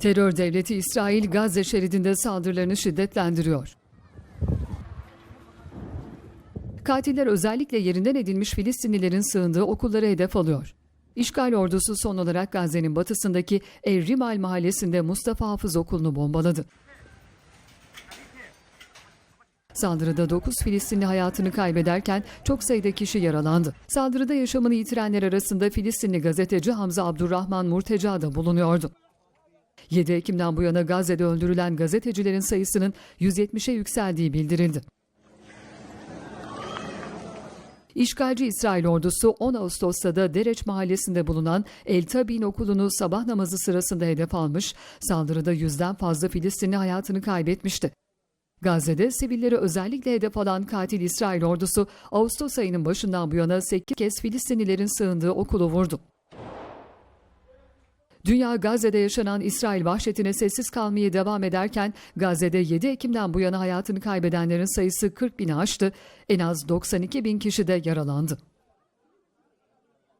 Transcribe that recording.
Terör devleti İsrail Gazze şeridinde saldırılarını şiddetlendiriyor. Katiller özellikle yerinden edilmiş Filistinlilerin sığındığı okulları hedef alıyor. İşgal ordusu son olarak Gazze'nin batısındaki Evrimal mahallesinde Mustafa Hafız Okulu'nu bombaladı. Saldırıda 9 Filistinli hayatını kaybederken çok sayıda kişi yaralandı. Saldırıda yaşamını yitirenler arasında Filistinli gazeteci Hamza Abdurrahman Murteca da bulunuyordu. 7 Ekim'den bu yana Gazze'de öldürülen gazetecilerin sayısının 170'e yükseldiği bildirildi. İşgalci İsrail ordusu 10 Ağustos'ta da Dereç mahallesinde bulunan El Tabin okulunu sabah namazı sırasında hedef almış, saldırıda yüzden fazla Filistinli hayatını kaybetmişti. Gazze'de sivilleri özellikle hedef alan katil İsrail ordusu Ağustos ayının başından bu yana 8 kez Filistinlilerin sığındığı okulu vurdu. Dünya Gazze'de yaşanan İsrail vahşetine sessiz kalmaya devam ederken Gazze'de 7 Ekim'den bu yana hayatını kaybedenlerin sayısı 40 bini aştı, en az 92 bin kişi de yaralandı.